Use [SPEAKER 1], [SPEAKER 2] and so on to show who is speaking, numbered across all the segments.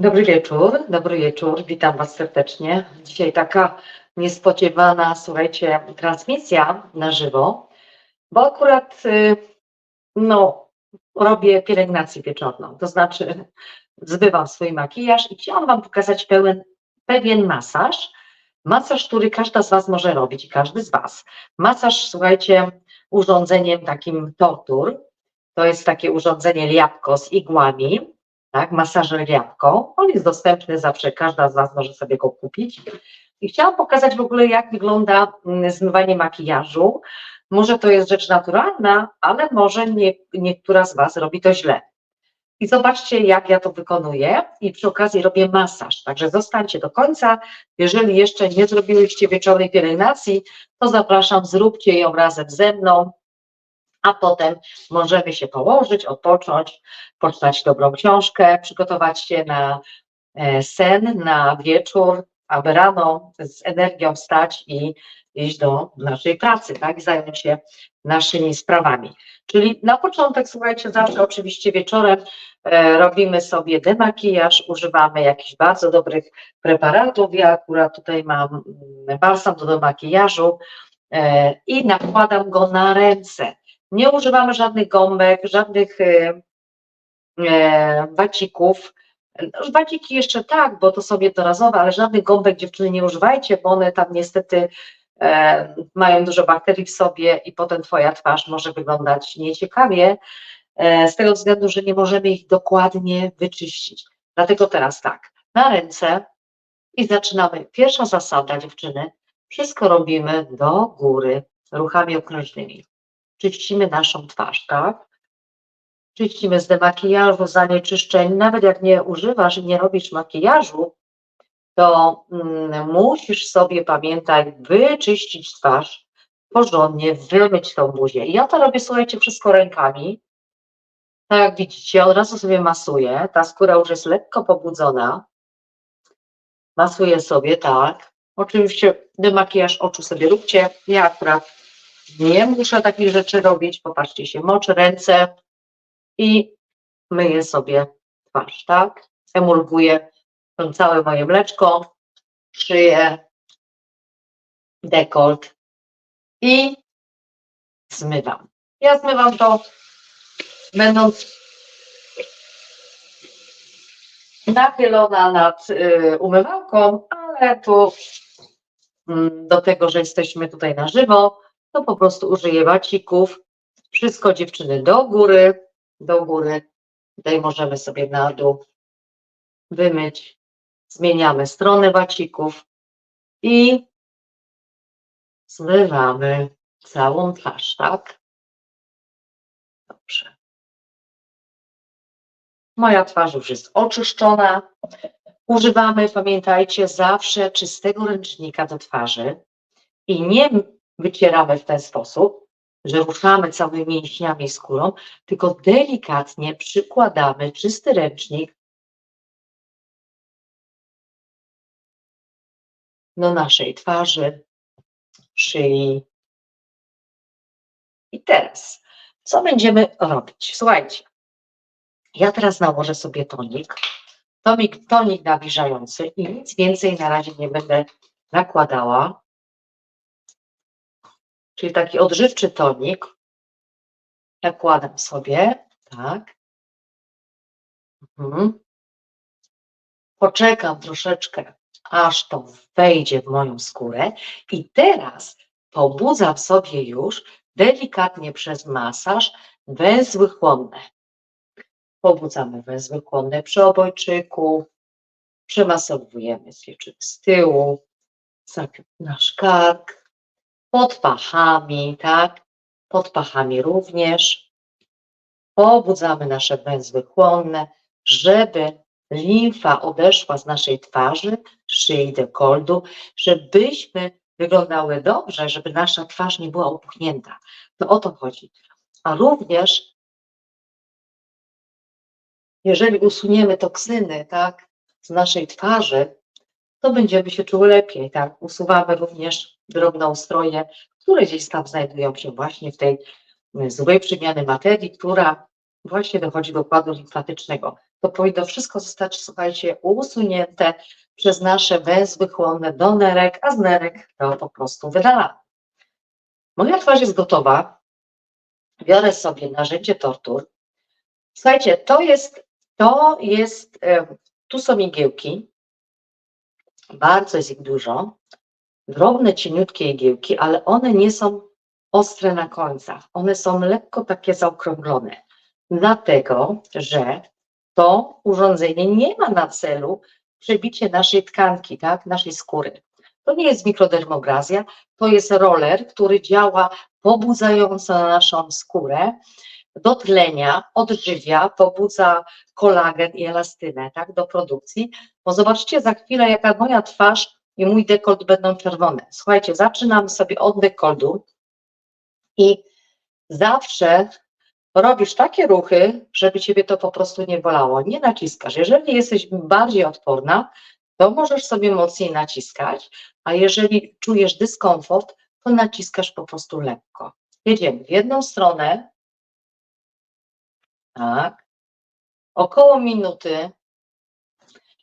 [SPEAKER 1] Dobry wieczór, dobry wieczór, witam Was serdecznie. Dzisiaj taka niespodziewana, słuchajcie, transmisja na żywo, bo akurat y, no, robię pielęgnację wieczorną, to znaczy zbywam swój makijaż i chciałam Wam pokazać pełen, pewien masaż, masaż, który każda z Was może robić i każdy z Was. Masaż, słuchajcie, urządzeniem takim tortur, to jest takie urządzenie liapko z igłami, tak, masażer jabłką. On jest dostępny zawsze, każda z Was może sobie go kupić. I chciałam pokazać w ogóle, jak wygląda mm, zmywanie makijażu. Może to jest rzecz naturalna, ale może nie, niektóra z Was robi to źle. I zobaczcie, jak ja to wykonuję. I przy okazji robię masaż. Także zostańcie do końca. Jeżeli jeszcze nie zrobiłyście wieczornej pielęgnacji, to zapraszam, zróbcie ją razem ze mną a potem możemy się położyć, odpocząć, poczytać dobrą książkę, przygotować się na e, sen, na wieczór, aby rano z energią wstać i iść do naszej pracy, tak, zająć się naszymi sprawami. Czyli na początek, słuchajcie, zawsze oczywiście wieczorem e, robimy sobie demakijaż, używamy jakichś bardzo dobrych preparatów. Ja akurat tutaj mam mm, balsam do demakijażu e, i nakładam go na ręce. Nie używamy żadnych gąbek, żadnych e, e, wacików. No, Waciki jeszcze tak, bo to są jednorazowe, ale żadnych gąbek dziewczyny nie używajcie, bo one tam niestety e, mają dużo bakterii w sobie i potem Twoja twarz może wyglądać nieciekawie, e, z tego względu, że nie możemy ich dokładnie wyczyścić. Dlatego teraz tak, na ręce i zaczynamy. Pierwsza zasada dziewczyny, wszystko robimy do góry, ruchami okrężnymi czyścimy naszą twarz, tak? Czyścimy z demakijażu, zanieczyszczeń. Nawet jak nie używasz i nie robisz makijażu, to mm, musisz sobie, pamiętaj, wyczyścić twarz porządnie, wymyć tą buzię. I ja to robię, słuchajcie, wszystko rękami. Tak jak widzicie, od razu sobie masuję. Ta skóra już jest lekko pobudzona. Masuję sobie, tak. Oczywiście demakijaż oczu sobie róbcie. Ja akurat nie muszę takich rzeczy robić. Popatrzcie się, moczę ręce i myję sobie twarz, tak? Emulguję całe moje mleczko, szyję, dekolt i zmywam. Ja zmywam to będąc nachylona nad y, umywalką, ale tu mm, do tego, że jesteśmy tutaj na żywo, to po prostu użyję wacików. Wszystko dziewczyny do góry, do góry. Tutaj możemy sobie na dół wymyć. Zmieniamy stronę wacików i zmywamy całą twarz, tak? Dobrze. Moja twarz już jest oczyszczona. Używamy, pamiętajcie, zawsze czystego ręcznika do twarzy i nie wycieramy w ten sposób, że ruszamy całymi mięśniami i skórą, tylko delikatnie przykładamy czysty ręcznik do naszej twarzy, szyi. I teraz, co będziemy robić? Słuchajcie, ja teraz nałożę sobie tonik, tonik, tonik nawilżający i nic więcej na razie nie będę nakładała czyli taki odżywczy tonik. Nakładam sobie, tak. Mhm. Poczekam troszeczkę, aż to wejdzie w moją skórę i teraz pobudzam sobie już delikatnie przez masaż węzły chłonne. Pobudzamy węzły chłonne przy obojczyku, przemasowujemy zwieczyny z tyłu, nasz kark, pod pachami, tak? Pod pachami również. Pobudzamy nasze węzły chłonne, żeby limfa odeszła z naszej twarzy, szyi, dekoldu, żebyśmy wyglądały dobrze, żeby nasza twarz nie była opuchnięta. To o to chodzi. A również, jeżeli usuniemy toksyny, tak, z naszej twarzy, to będziemy się czuły lepiej, tak. Usuwamy również drobnoustroje, które gdzieś tam znajdują się właśnie w tej y, złej przemiany materii, która właśnie dochodzi do układu limfatycznego. to powinno wszystko zostać, słuchajcie, usunięte przez nasze węzły chłonne do nerek, a z nerek to po prostu wydalamy. Moja twarz jest gotowa. Biorę sobie narzędzie tortur. Słuchajcie, to jest, to jest, tu są igiełki. Bardzo jest ich dużo. Drobne, cieniutkie igiełki, ale one nie są ostre na końcach. One są lekko takie zaokrąglone. Dlatego, że to urządzenie nie ma na celu przebicie naszej tkanki, tak, naszej skóry. To nie jest mikrodermobrazja, to jest roller, który działa pobudzająco na naszą skórę do tlenia, odżywia, pobudza kolagen i elastynę tak, do produkcji. Bo zobaczcie za chwilę, jaka moja twarz i mój dekolt będą czerwone. Słuchajcie, zaczynamy sobie od dekoltu i zawsze robisz takie ruchy, żeby ciebie to po prostu nie bolało. Nie naciskasz. Jeżeli jesteś bardziej odporna, to możesz sobie mocniej naciskać, a jeżeli czujesz dyskomfort, to naciskasz po prostu lekko. Jedziemy w jedną stronę, tak, około minuty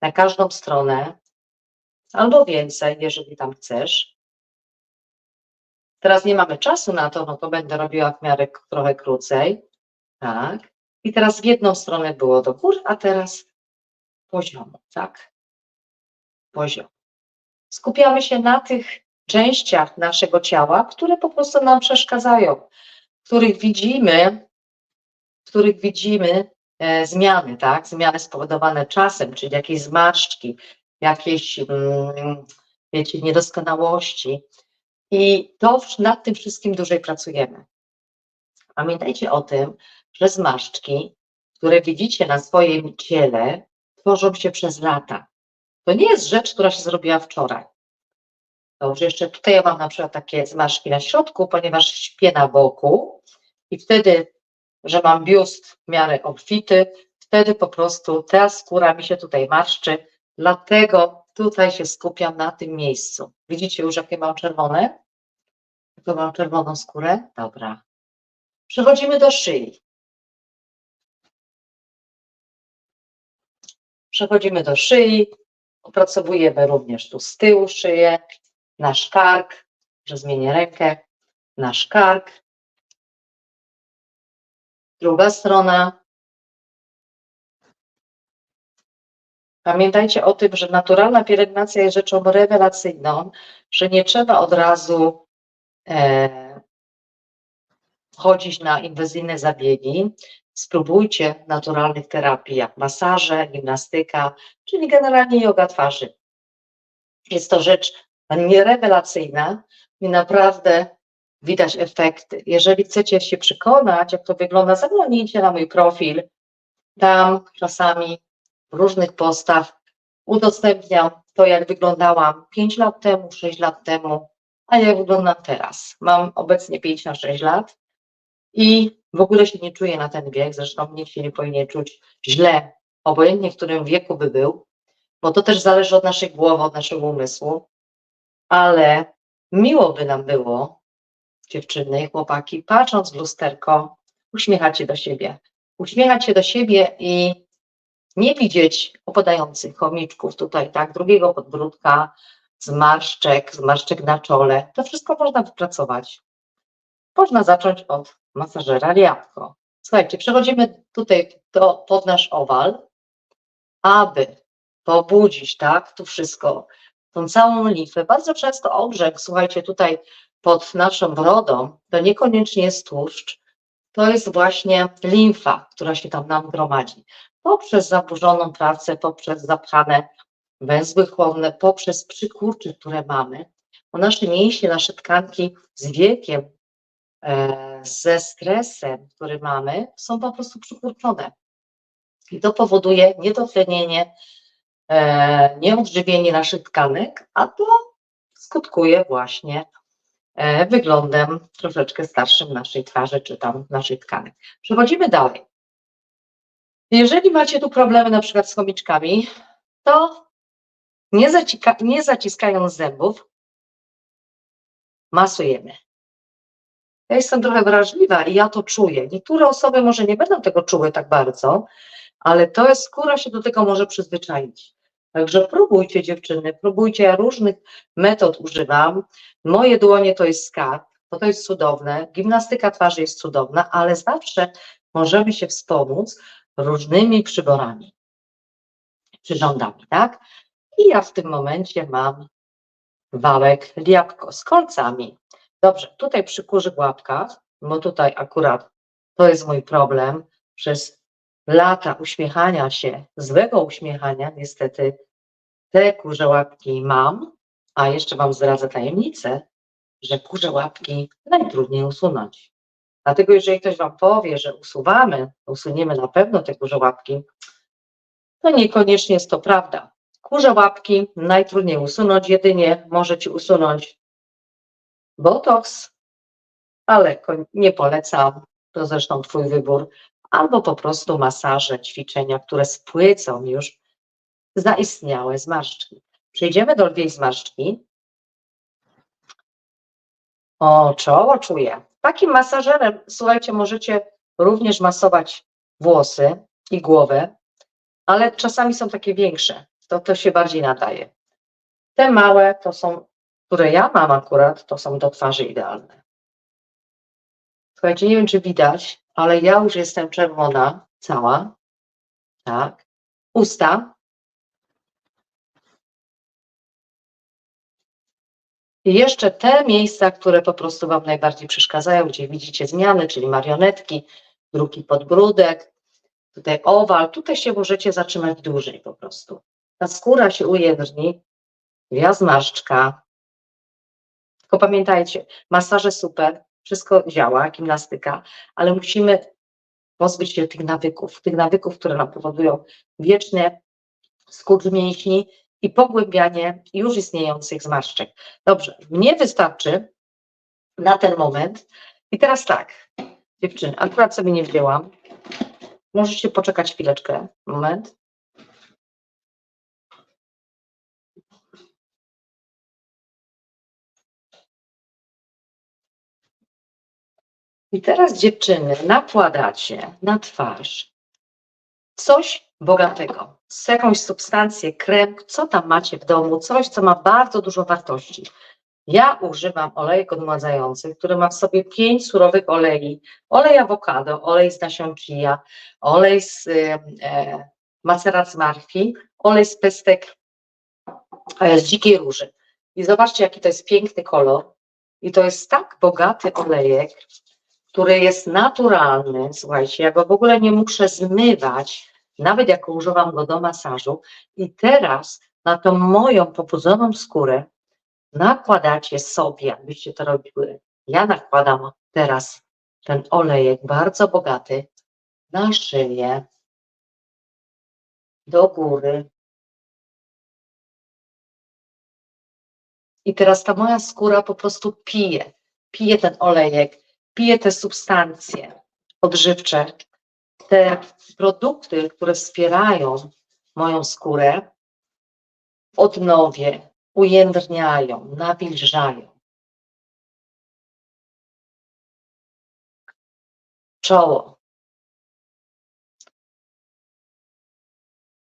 [SPEAKER 1] na każdą stronę, albo więcej, jeżeli tam chcesz. Teraz nie mamy czasu na to, no to będę robiła w miarę trochę krócej. Tak. I teraz w jedną stronę było do góry, a teraz poziomo, tak? Poziom. Skupiamy się na tych częściach naszego ciała, które po prostu nam przeszkadzają, których widzimy, których widzimy e, zmiany, tak? Zmiany spowodowane czasem, czyli jakieś zmarszczki, jakieś, mm, wiecie, niedoskonałości. I to nad tym wszystkim dłużej pracujemy. Pamiętajcie o tym, że zmarszczki, które widzicie na swoim ciele, tworzą się przez lata. To nie jest rzecz, która się zrobiła wczoraj. Dobrze, jeszcze tutaj mam na przykład takie zmarszczki na środku, ponieważ śpię na boku i wtedy, że mam biust w miarę obfity, wtedy po prostu ta skóra mi się tutaj marszczy, dlatego tutaj się skupiam na tym miejscu. Widzicie już, jakie mam czerwone? Jaką mam czerwoną skórę? Dobra. Przechodzimy do szyi. Przechodzimy do szyi, opracowujemy również tu z tyłu szyję, nasz kark, że zmienię rękę, nasz kark. Druga strona. Pamiętajcie o tym, że naturalna pielęgnacja jest rzeczą rewelacyjną, że nie trzeba od razu e, chodzić na inwazyjne zabiegi. Spróbujcie naturalnych terapii, jak masaże, gimnastyka, czyli generalnie yoga twarzy. Jest to rzecz nierewelacyjna i naprawdę widać efekty. Jeżeli chcecie się przekonać, jak to wygląda, zaglądnijcie na mój profil. Tam czasami różnych postach udostępniam to, jak wyglądałam 5 lat temu, 6 lat temu, a jak wyglądam teraz. Mam obecnie 56 lat i w ogóle się nie czuję na ten wiek, zresztą nikt się nie powinien czuć źle, obojętnie w którym wieku by był, bo to też zależy od naszej głowy, od naszego umysłu, ale miło by nam było, dziewczyny chłopaki, patrząc w lusterko, uśmiechać się do siebie. Uśmiechać się do siebie i nie widzieć opadających chomiczków tutaj, tak, drugiego podbródka, zmarszczek, zmarszczek na czole. To wszystko można wypracować. Można zacząć od masażera Liatko. Słuchajcie, przechodzimy tutaj do, pod nasz owal, aby pobudzić, tak, tu wszystko, tą całą limfę. Bardzo często obrzęk, słuchajcie, tutaj pod naszą brodą, to niekoniecznie jest tłuszcz, to jest właśnie limfa, która się tam nam gromadzi. Poprzez zaburzoną pracę, poprzez zapchane węzły chłonne, poprzez przykurcze, które mamy, bo nasze mięśnie, nasze tkanki z wiekiem, e, ze stresem, który mamy, są po prostu przykurczone. I to powoduje niedotlenienie, e, nieodżywienie naszych tkanek, a to skutkuje właśnie wyglądem troszeczkę starszym naszej twarzy, czy tam naszej tkanek. Przechodzimy dalej. Jeżeli macie tu problemy na przykład z chomiczkami, to nie, nie zaciskając zębów, masujemy. Ja jestem trochę wrażliwa i ja to czuję. Niektóre osoby może nie będą tego czuły tak bardzo, ale to jest, skóra się do tego może przyzwyczaić. Także próbujcie dziewczyny, próbujcie, ja różnych metod używam. Moje dłonie to jest skarb, bo to jest cudowne, gimnastyka twarzy jest cudowna, ale zawsze możemy się wspomóc różnymi przyborami, przyrządami, tak? I ja w tym momencie mam wałek jabłko z kolcami. Dobrze, tutaj przy kurzych łapkach, bo tutaj akurat to jest mój problem, przez lata uśmiechania się, złego uśmiechania, niestety te kurze łapki mam, a jeszcze Wam zdradzę tajemnicę, że kurze łapki najtrudniej usunąć. Dlatego jeżeli ktoś Wam powie, że usuwamy, usuniemy na pewno te kurze łapki, to niekoniecznie jest to prawda. Kurze łapki najtrudniej usunąć, jedynie możecie usunąć botoks, ale nie polecam, to zresztą Twój wybór, albo po prostu masaże, ćwiczenia, które spłycą już zaistniałe zmarszczki. Przejdziemy do lwiej zmarszczki. O, czoło czuję. Takim masażerem, słuchajcie, możecie również masować włosy i głowę, ale czasami są takie większe, to, to się bardziej nadaje. Te małe to są, które ja mam akurat, to są do twarzy idealne. Słuchajcie, nie wiem, czy widać, ale ja już jestem czerwona, cała. Tak. Usta. I jeszcze te miejsca, które po prostu Wam najbardziej przeszkadzają, gdzie widzicie zmiany, czyli marionetki, drugi podbródek, tutaj owal, tutaj się możecie zatrzymać dłużej po prostu. Ta skóra się ujędrni, gwiazdmaszczka. Tylko pamiętajcie, masaże super, wszystko działa, gimnastyka, ale musimy pozbyć się tych nawyków, tych nawyków, które nam powodują wieczne skurcz mięśni i pogłębianie już istniejących zmarszczek. Dobrze, mnie wystarczy na ten moment. I teraz tak, dziewczyny, akurat sobie nie wzięłam. Możecie poczekać chwileczkę, moment. I teraz dziewczyny nakładacie na twarz coś bogatego, z jakąś substancję, krem, co tam macie w domu, coś, co ma bardzo dużo wartości. Ja używam olejek odmładzających, który ma w sobie pięć surowych olei. Olej awokado, olej z nasion chia, olej z e, e, macerat z marchwi, olej z pestek e, z dzikiej róży. I zobaczcie, jaki to jest piękny kolor. I to jest tak bogaty olejek, który jest naturalny. Słuchajcie, ja go w ogóle nie muszę zmywać, nawet jak używam go do masażu. I teraz na tą moją popudzoną skórę nakładacie sobie, jakbyście to robiły. Ja nakładam teraz ten olejek bardzo bogaty na szyję, do góry. I teraz ta moja skóra po prostu pije, pije ten olejek, pije te substancje odżywcze, te produkty, które wspierają moją skórę, odnowię, ujędrniają, nawilżają. Czoło.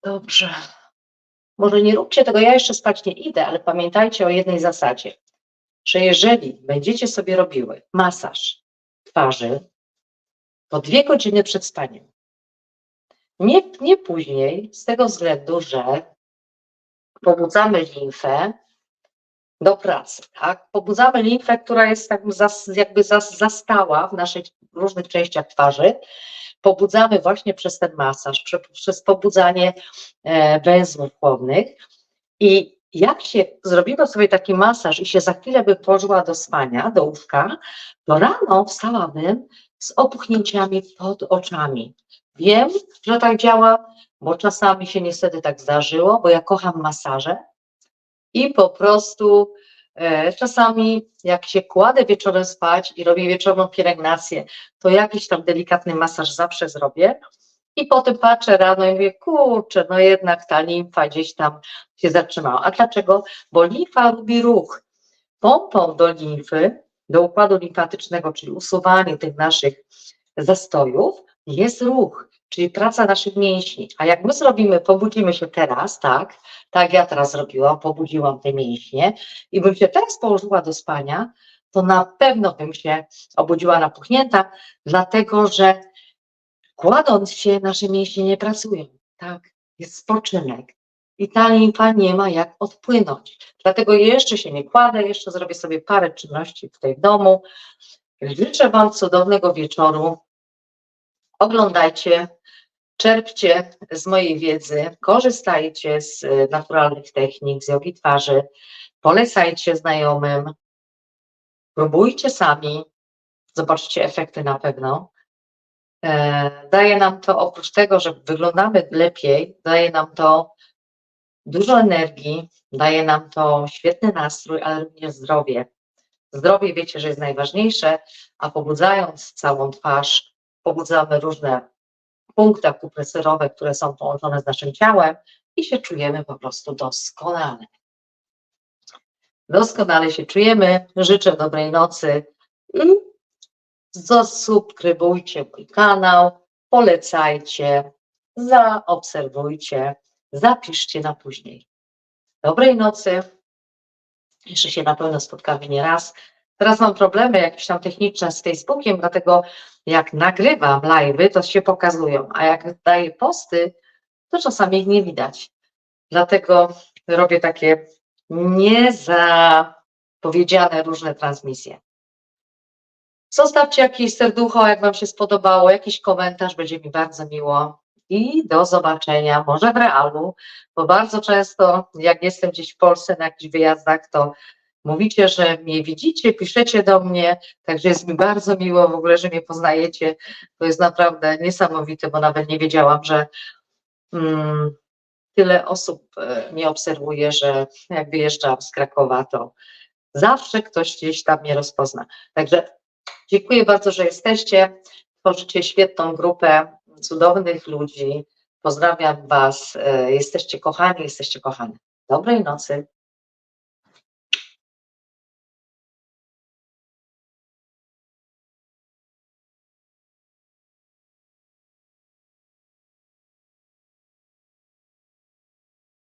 [SPEAKER 1] Dobrze. Może nie róbcie tego, ja jeszcze spać nie idę, ale pamiętajcie o jednej zasadzie, że jeżeli będziecie sobie robiły masaż twarzy, to dwie godziny przed spaniem. Nie, nie później, z tego względu, że pobudzamy limfę do pracy, tak? Pobudzamy limfę, która jest tak jakby zas, zastała w naszych różnych częściach twarzy. Pobudzamy właśnie przez ten masaż, prze, przez pobudzanie e, węzłów chłonnych. I jak się zrobimy sobie taki masaż i się za chwilę by położyła do spania, do łóżka, to rano wstałabym z opuchnięciami pod oczami. Wiem, że tak działa, bo czasami się niestety tak zdarzyło, bo ja kocham masaże i po prostu e, czasami jak się kładę wieczorem spać i robię wieczorną pielęgnację, to jakiś tam delikatny masaż zawsze zrobię i potem patrzę rano i mówię, kurczę, no jednak ta limfa gdzieś tam się zatrzymała. A dlaczego? Bo limfa lubi ruch. Pompą do limfy, do układu limfatycznego, czyli usuwanie tych naszych zastojów, jest ruch. czyli praca naszych mięśni. A jak my zrobimy, pobudzimy się teraz, tak, tak ja teraz zrobiłam, pobudziłam te mięśnie i bym się teraz położyła do spania, to na pewno bym się obudziła napuchnięta, dlatego że kładąc się, nasze mięśnie nie pracują, tak, jest spoczynek. I ta limfa nie ma jak odpłynąć. Dlatego jeszcze się nie kładę, jeszcze zrobię sobie parę czynności tutaj w domu. Życzę Wam cudownego wieczoru. Oglądajcie, czerpcie z mojej wiedzy, korzystajcie z e, naturalnych technik, z jogi twarzy, polecajcie znajomym, próbujcie sami, zobaczcie efekty na pewno. E, Daje nam to, oprócz tego, że wyglądamy lepiej, daje nam to dużo energii, daje nam to świetny nastrój, ale również zdrowie. Zdrowie wiecie, że jest najważniejsze, a pobudzając całą twarz, pobudzamy różne punkty akupresyrowe, które są połączone z naszym ciałem i się czujemy po prostu doskonale. Doskonale się czujemy. Życzę dobrej nocy zasubskrybujcie mój kanał, polecajcie, zaobserwujcie, zapiszcie na później. Dobrej nocy. Jeszcze się na pewno spotkamy nie raz. Teraz mam problemy jakieś tam techniczne z Facebookiem, dlatego jak nagrywam live'y, to się pokazują, a jak daję posty, to czasami ich nie widać. Dlatego robię takie niezapowiedziane różne transmisje. Zostawcie jakieś serducho, jak Wam się spodobało, jakiś komentarz, będzie mi bardzo miło. I do zobaczenia, może w realu, bo bardzo często, jak jestem gdzieś w Polsce na jakichś wyjazdach, to mówicie, że mnie widzicie, piszecie do mnie, także jest mi bardzo miło w ogóle, że mnie poznajecie. To jest naprawdę niesamowite, bo nawet nie wiedziałam, że mm, tyle osób e, mnie obserwuje, że jak wyjeżdżam z Krakowa, to zawsze ktoś gdzieś tam mnie rozpozna. Także dziękuję bardzo, że jesteście. Tworzycie świetną grupę cudownych ludzi. Pozdrawiam Was. e, Jesteście kochani, jesteście kochane. Dobrej nocy.